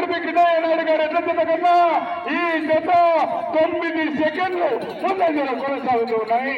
నడిపి నాయుడు గారు ఎట్లా జత ఈ జత తొమ్మిది సెకండ్లు ముందంజలో కొనసాగుతూ ఉన్నాయి.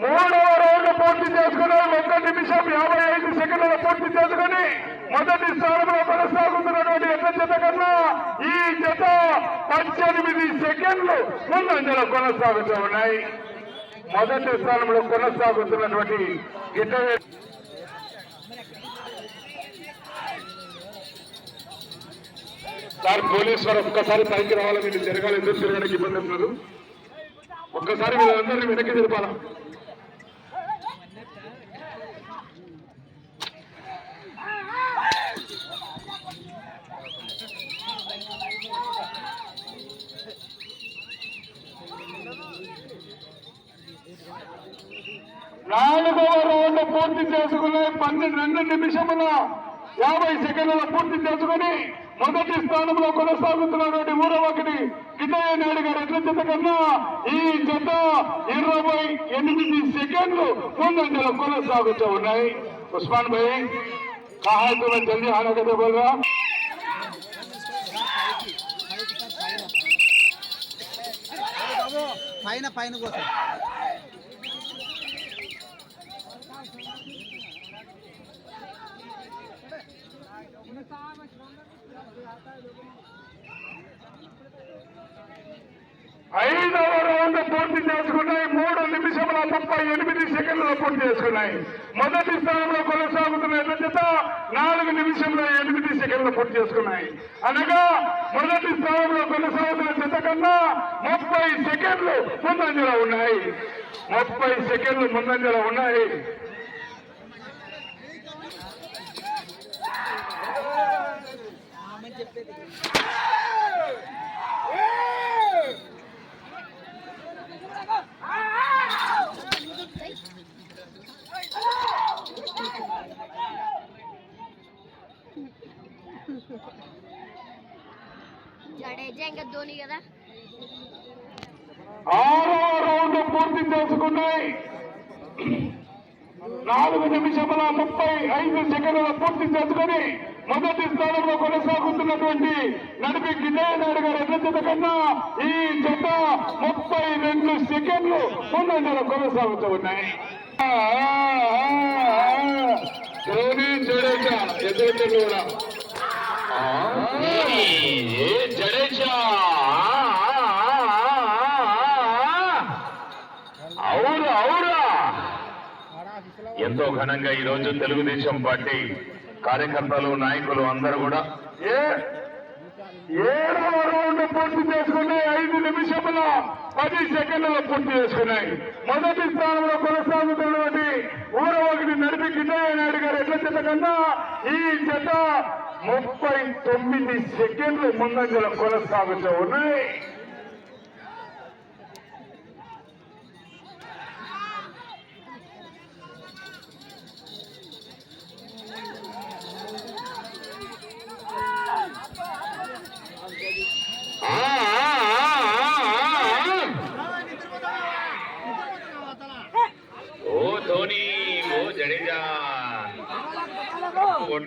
మూడవ రౌండ్ పూర్తి చేసుకుని ఒక్క నిమిషం యాభై ఐదు సెకండ్ల చేసుకుని మొదటి స్థానంలో కొనసాగుతున్నటువంటి ఎట్ల జత కన్నా ఈ జత పద్దెనిమిది సెకండ్లు ముందంజలో కొనసాగుతూ ఉన్నాయి. మొదటి స్థానంలో కొనసాగుతున్నటువంటి ఇతర సార్ పోలీస్ వారు ఒక్కసారి పైకి రావాలి మీరు జరగాలి ఎదురు తిరగడానికి ఇబ్బంది ఉన్నారు ఒక్కసారి వీళ్ళందరినీ వెనక్కి తిరపాలా నాలుగవ రౌండ్ పూర్తి చేసుకుని పన్నెండు రెండు నిమిషముల యాభై సెకండ్ల పూర్తి చేసుకుని మొదటి స్థానంలో కొనసాగుతున్నటువంటి మూడవకటి కిటయ్య నాయుడు గారు అధ్యక్షత కన్నా ఈ జత ఇరవై ఎనిమిది సెకండ్లు ముందంజలో కొనసాగుతూ ఉన్నాయి. ఉస్మాన్ భాయ్ సహాయకులు జల్దీ హారగత బోల్గా పైన పైన కోసం ఐదవ రౌండ్ పూర్తి చేసుకున్నాయి. మూడు నిమిషముల ముప్పై ఎనిమిది సెకండ్లు పూర్తి చేసుకున్నాయి. మొదటి స్థానంలో కొనసాగుతున్న ఎడ్ల జత నాలుగు నిమిషంలో ఎనిమిది సెకండ్లు పూర్తి చేసుకున్నాయి. అనగా మొదటి స్థానంలో కొనసాగుతున్న జత కన్నా ముప్పై సెకండ్లు ముందంజలో ఉన్నాయి. ముప్పై సెకండ్లు ముందంజలో ఉన్నాయి. జడేజా ఇంకా ధోని కదా? ఆరో రౌండ్ పూర్తి చేసుకున్నాయి. నాలుగు నిమిషముల ముప్పై ఐదు సెకండ్ల పూర్తి చేసుకుని మొదటి స్థానంలో కొనసాగుతున్నటువంటి నడిపి గిన్నయ్య నాయుడు గారు ఎట్ల కన్నా ఈ జత ముప్పై రెండు సెకండ్లు ముందంజలో కొనసాగుతూ ఉన్నాయి. ధోని జడేజా ఎదురు కూడా. జడేజా అవును అవురా ఎంతో ఘనంగా ఈ రోజు తెలుగుదేశం పార్టీ కార్యకర్తలు నాయకులు అందరూ కూడా ఏ ఏడవ రౌండ్ పూర్తి చేసుకున్నాయి. ఐదు నిమిషముల పది సెకండ్లు పూర్తి చేసుకున్నాయి. మొదటి స్థానంలో కొనసాగుతున్నటువంటి ఊరవగిరి నడిపి కిన్నయ్య నాయుడు గారు ఎట్ల జత ఈ జత ముప్పై తొమ్మిది సెకండ్లు ముందంజలో కొనసాగుతూ ఉన్నాయి ఆ, ఆ, ఆ, ఆ. ఓ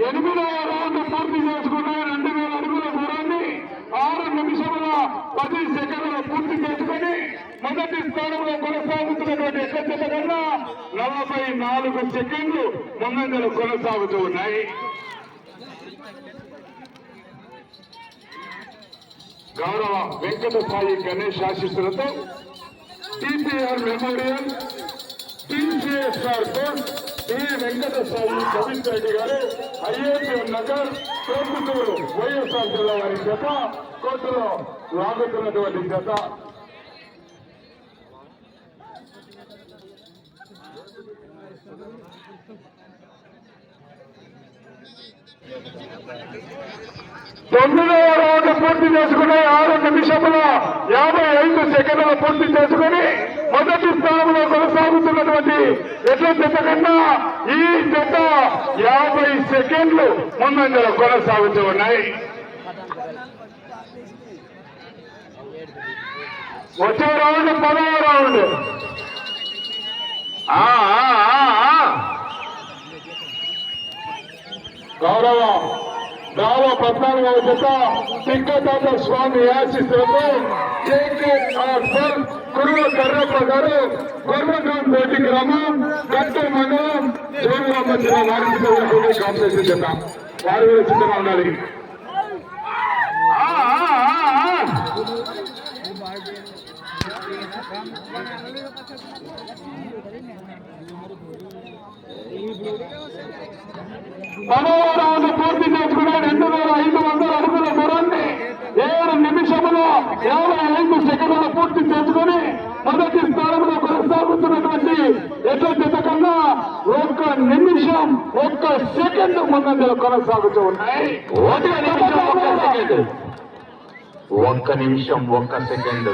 ఎనిమిదవ రౌండ్ పూర్తి చేసుకున్నాయి రెండు వేల అడుగుల దూరాన్ని ఆరు నిమిషముల పది సెకండ్ల పూర్తి చేసుకుని మొదటి స్థానంలో కొనసాగుతున్నటువంటి కన్నా నలభై నాలుగు సెకండ్లు ముందంజలు కొనసాగుతూ ఉన్నాయి. గౌరవ వెంకట సాయి గణేష్ ఆశీస్సులతో TPR memorial TCSR court T Venkata Sai Reddy గారు ఐఏపీ నగర్ ప్రొద్దుటూరు వైఎస్ఆర్ జిల్లా వారి చేత కోర్టులో లాగుతున్నటువంటి చేత తొమ్మిదవ రౌండ్ పూర్తి చేసుకుని ఆరు నిమిషముల యాభై ఐదు సెకండ్లు పూర్తి చేసుకుని మొదటి స్థానంలో కొనసాగుతున్నటువంటి ఎట్ల జత కన్నా ఈ జత యాభై సెకండ్లు ముందంజలో కొనసాగుతూ ఉన్నాయి. వచ్చే రౌండ్ పదవ రౌండ్ గౌరవం. గౌరవ పద్నాలుగవ జత తిక్కతాత స్వామి ఆశిస్తులతో కేకేఆర్ కర్రప్ప గారు గొర్రగాం కోటి గ్రామం గట్టు మండలం జోగులాంబ జిల్లా వారికి కాంపిటీషన్ జత వారు కూడా సిద్ధంగా ఉండాలి. మనోరాలు పూర్తి చేసుకుని రెండు వేల ఐదు వందల అడుగుల దూరాన్ని ఏడు నిమిషములో యాభై ఐదు సెకండ్లు పూర్తి చేసుకుని మొదటి స్థానంలో కొనసాగుతున్నటువంటి ఎట్ల జత కన్నా ఒక్క నిమిషం ఒక్క సెకండ్ ముందంజలు కొనసాగుతూ ఉన్నాయి. ఒక్క నిమిషం ఒక్క సెకండ్.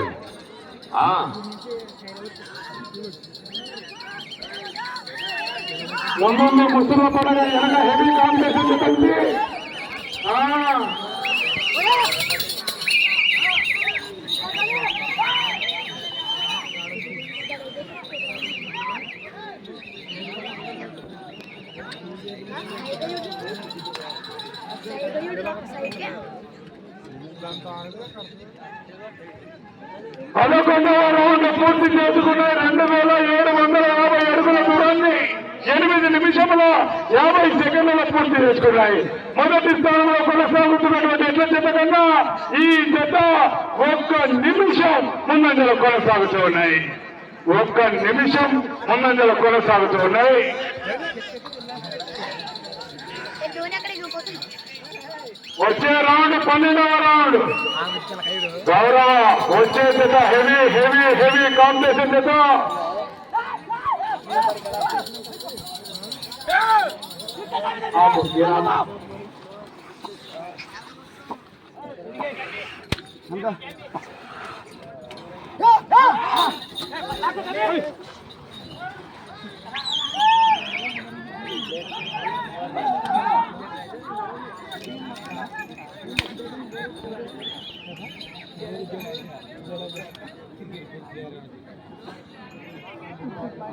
ఒక్క నిమిషం ఒక్క ముసలి పడగా వెనక హెవీ కాంపిటీషన్ పదకొండవ రౌండ్ పూర్తి చేసుకున్న రెండు వేల ఏడు వందల యాభై అడుగుల దూరాన్ని ఎనిమిది నిమిషముల యాభై సెకండ్ల పూర్తి చేసుకున్నాయి. మొదటి స్థానంలో కొనసాగుతున్నటువంటి ఎట్ల చెత్త కన్నా ఈ జత ఒక్క నిమిషం ముందంజలు కొనసాగుతూ ఉన్నాయి. ఒక్క నిమిషం ముందంజలు కొనసాగుతూ ఉన్నాయి. వచ్చే రౌండ్ పన్నెండవ రౌండ్. గౌరవ వచ్చే చేత హెవీ హెవీ హెవీ కాంపిటీషన్ జత.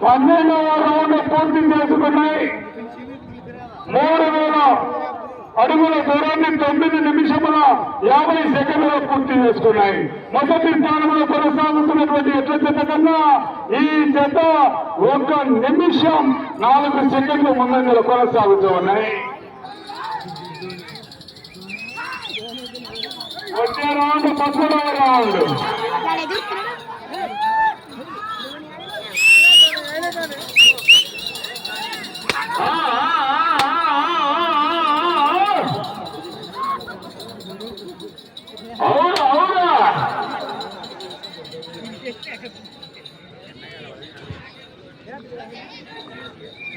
పన్నెండవ రౌండ్ పూర్తి చేసుకున్నాయి మూడు వేల అడుగుల దూరాన్ని తొమ్మిది నిమిషముల యాభై సెకండ్లలో పూర్తి చేసుకున్నాయి. మొదటి స్థానంలో కొనసాగుతున్నటువంటి ఎట్ల జత కన్నా ఈ జత ఒక నిమిషం నాలుగు సెకండ్లు ముందంజలు కొనసాగుతూ ఉన్నాయి. వచ్చే రౌండ్ పక్కన రౌండ్ ఆ, ఆ, ఆ, ఆ, ఆ, ఆ. అవునా అవునా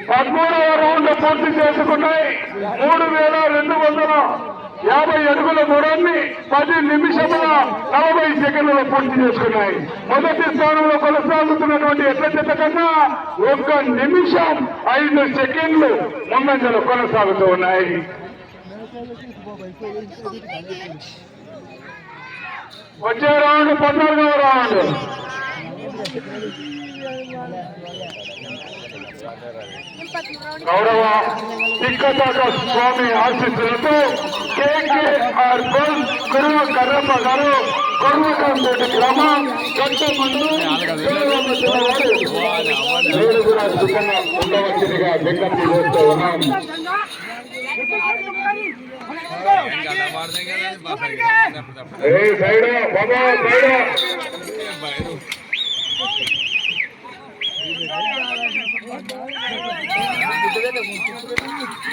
పదమూడవ రౌండ్ పూర్తి చేసుకున్నాయి మూడు వేల రెండు వందల యాభై అడుగుల దూరాన్ని పది నిమిషముల ఎన్నికలలో పూర్తి చేసుకున్నాయి. మొదటి స్థానంలో కొనసాగుతున్నటువంటి ఎట్ల కన్నా ఒక్క నిమిషం ఐదు సెకండ్లు ముందంజలు కొనసాగుతూ ఉన్నాయి. వచ్చే రౌండ్ పద్నాలుగవ రౌండ్ గౌరవ తిక్కతాక స్వామి ఆశీస్సులతో కేకేఆర్ బల్ గురువ కర్రప్ప గారు గురువకంతోటి గ్రామం గట్ట మందు కూడా సుఖంగా ఉండవలసిందిగా విజ్ఞప్తి చేస్తూ ఉన్నాం ఏ సైడ్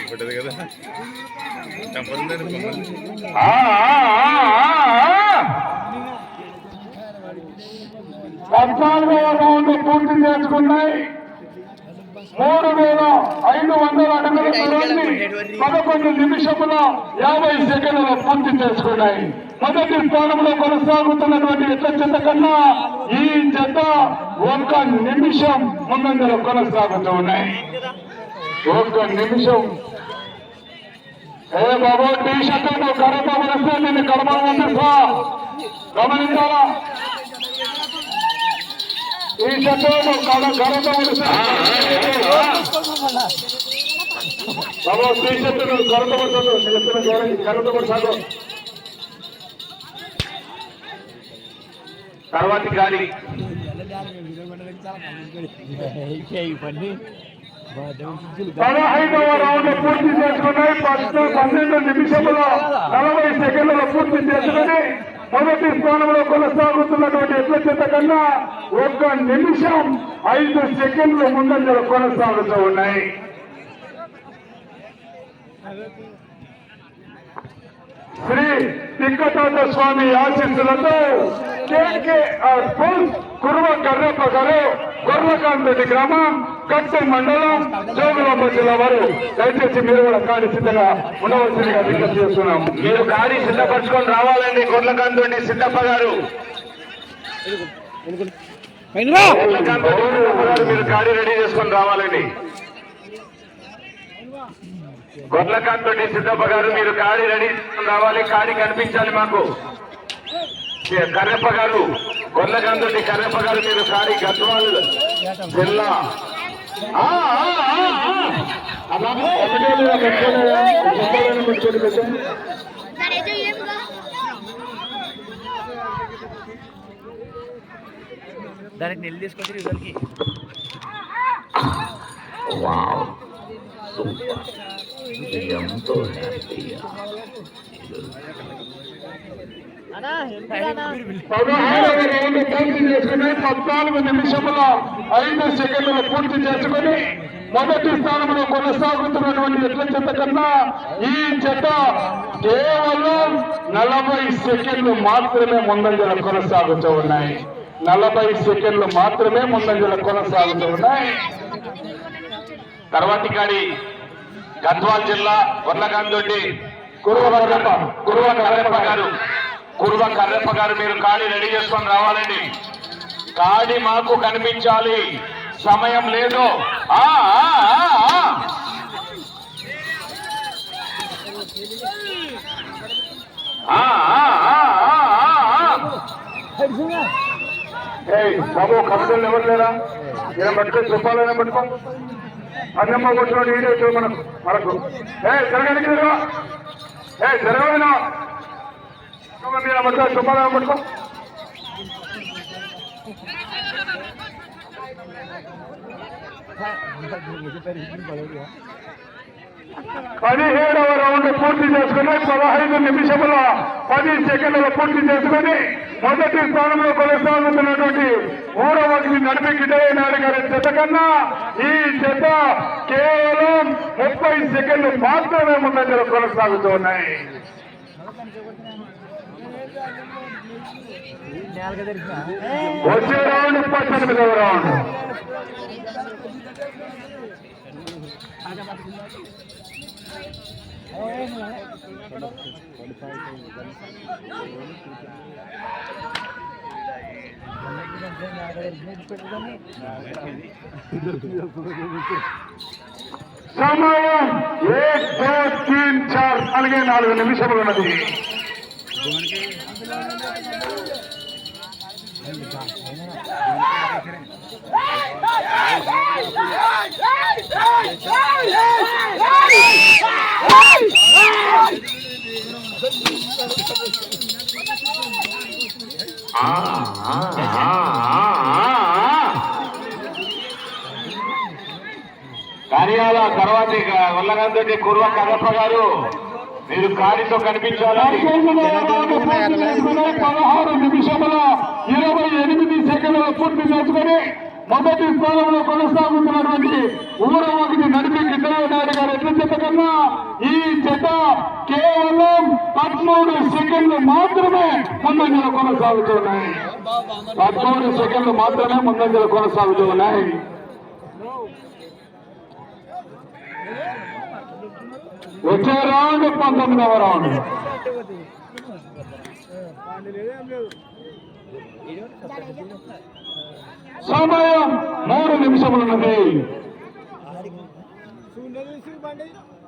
బాబా కదా కంపల్సరీ పద్నాలుగో రౌండ్ పూర్తి చేసుకున్నాయి. మూడు వేల ఐదు వందల అడుగుల దూరాన్ని పదకొండు నిమిషముల యాభై సెకండ్లలో పూర్తి చేసుకున్నాయి. మొదటి స్థానంలో కొనసాగుతున్నటువంటి ఎట్ల చెత్త కన్నా ఈ జత ఒక్క నిమిషం ముందంజలో కొనసాగుతూ ఉన్నాయి. ఒక్క నిమిషం. ఏ బాబు టీ షర్ట్ నువ్వు కరెంట్ వస్తే నేను కడమ గమనించాలా టీ షర్ట్ నువ్వు కడ కరెంట్ వస్తే బాబు టీ షర్ట్ నువ్వు కరెంట్ పడుతుంది తర్వాతి గాడి పదహైదవ రౌండ్ పూర్తి చేసుకున్నాయి. పన్నెండు నిమిషముల నలభై సెకండ్లలో పూర్తి చేసుకుని మొదటి స్థానంలో కొనసాగుతున్నటువంటి ఎట్ల చేత కన్నా ఒక్క నిమిషం ఐదు సెకండ్లు ముందంజలు కొనసాగుతూ ఉన్నాయి. శ్రీ తిక్కటాట స్వామి ఆశీస్సులతో కేకేఆర్ పుల్ కురువ కర్రప్ప గారు గొర్రకాంతటి గ్రామం కట్టు మండలం జోగులాంబ జిల్లా వారు. దయచేసి మీరు కూడా కాడి సిద్ధంగా ఉండవలసిందిగా విజ్ఞప్తి చేస్తున్నాం మీరు కాడి సిద్ధపరచుకొని రావాలండి గొర్రకాంతుడి సిద్ధప్ప గారు సిద్ధప్ప గారు. మీరు గాడి రెడీ చేసుకొని రావాలండి గొర్లకాంతోటి సిద్ధప్ప గారు మీరు గాడి రెడీ చేసుకొని రావాలి. గాడి కనిపించాలి మాకు. ఏ, కర్రెప్ప గారు గొర్లకాంతోటి కర్రెప్ప గారు మీరు గాడి గద్వాల్ జిల్లా. ఆ, ఆ, ఆ, ఆ. అలాగే దానికి నెల్లి తీసుకొచ్చి ఇద్దరికి వావ్. సూపర్. ఎంతో పద్నాలుగు నిమిషముల ఐదు సెకండ్లు పూర్తి చేసుకుని మొదటి స్థానంలో కొనసాగుతున్నటువంటి ఎట్ల చెత్త కన్నా ఈ చెత్త కేవలం నలభై సెకండ్లు మాత్రమే ముందంజల కొనసాగుతూ ఉన్నాయి. నలభై సెకండ్లు మాత్రమే ముందంజలు కొనసాగుతూ ఉన్నాయి. తర్వాతి కాడి గద్వాల్ జిల్లా వర్లకాంతోటి కురువ కర్రప్ప కురువ కర్రెప్ప గారు. కురువ కర్రెప్ప గారు మీరు కాడి రెడీ చేసుకొని రావాలండి. కాడి మాకు కనిపించాలి. సమయం లేదు. ఆ ఆ, ఆ, ఆ. ఆ, బాబు కమిటీలు ఎవరు లేరా? ఈయన పట్టుకొని చెప్పాలనే పట్టుకో. అన్నమ్మ కూర్చోండి వీడియో చూ మనకు. మనకు ఏ జరగడానికి లేరా ఏ జరగలేనా మీరు పట్టుకో చెప్పాలని పట్టుకో. పదిహేడవ రౌండ్ పూర్తి చేసుకుని పదహైదు నిమిషముల పది సెకండ్ల పూర్తి చేసుకుని మొదటి స్థానంలో కొనసాగుతున్నటువంటి మూడవ నడిపి గిడ్డయ్య నాయుడు గారి జత కన్నా ఈ జత కేవలం ముప్పై సెకండ్లు మాత్రమే ముందంజలో కొనసాగుతూ ఉన్నాయి. వచ్చే రౌండ్ పద్దెనిమిదవ రౌండ్. సమయం ఏక్ దో తీన్ చార్ నాలుగే నాలుగు నిమిషములు ఉన్నది ఆ, ఆ, ఆ, ఆ, ఆ, ఆ. కార్యాల తర్వాతి వల్లగంతటి కుర్వ కదప్ప గారు మీరు కాడితో కనిపించాలి. పదహారు నిమిషముల ఇరవై ఎనిమిది సెకండ్ల పూర్తి చేసుకుని మొదటి స్థానంలో కొనసాగుతున్నటువంటి ఊరవాగిని నడిపి కిందరావు నాయుడు గారు ఎట్ల జత కన్నా ఈ జత కేవలం పదమూడు సెకండ్లు మాత్రమే ముందంజలు కొనసాగుతున్నాయి. పదమూడు సెకండ్లు మాత్రమే ముందంజలు కొనసాగుతూ ఉన్నాయి వచ్చే రౌండ్ పంతొమ్మిదవ రౌండ్. సమయం మూడు నిమిషములున్నది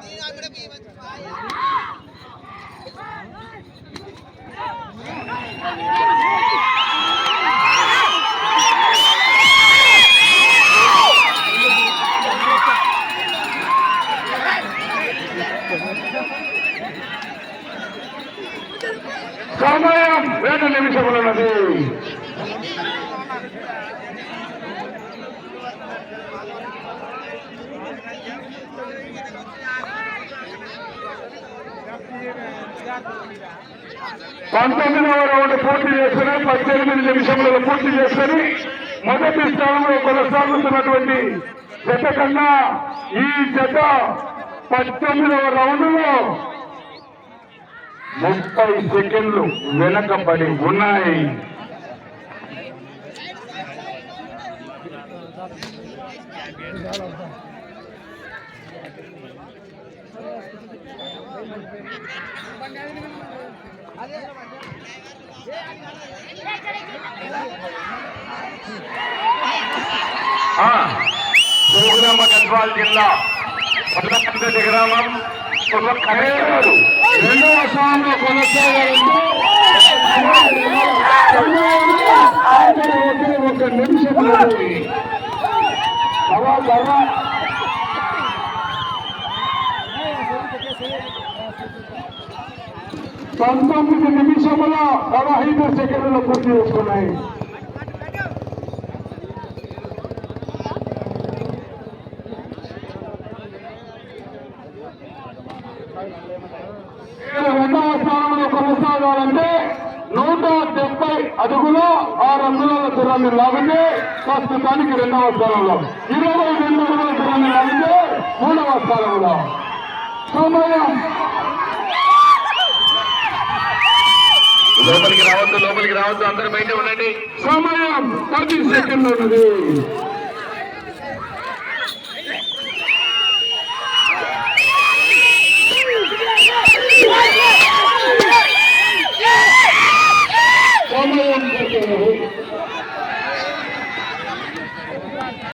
సమయం పంతొమ్మిదవ రౌండ్ పూర్తి చేసుకుని పద్దెనిమిది నిమిషంలో పూర్తి చేసుకుని మొదటి స్థానంలో కొనసాగుతున్నటువంటి జత కన్నా ఈ జత పద్దెనిమిదవ రౌండ్లో ముప్పై సెకండ్లు వెనకబడి ఉన్నాయి. సూగురమ్మ గద్వాల్ జిల్లా పదకొండు గ్రామం ఒక కరేరు రెండవ స్థానంలో కొనసాగారు ఒకే ఒక నిమిషం ఉన్నది. సవా సవా పంతొమ్మిది నిమిషముల పదహైదు సెకండ్లు పూర్తి చేసుకున్నాయి రెండవ స్థానంలో కొనసాగాలంటే నూట డెబ్బై అడుగులో ఆరు అంగుళాల దూరాన్ని లాగితే ప్రస్తుతానికి రెండవ స్థానంలో. ఇరవై రెండు అడుగుల దూరాన్ని లాగితే మూడవ స్థానంలో. సమయం లోపలికి రావద్దు లోపలికి రావద్దు. అందరు బయట ఉండండి. సమయం పది సెకండ్ ఉన్నది.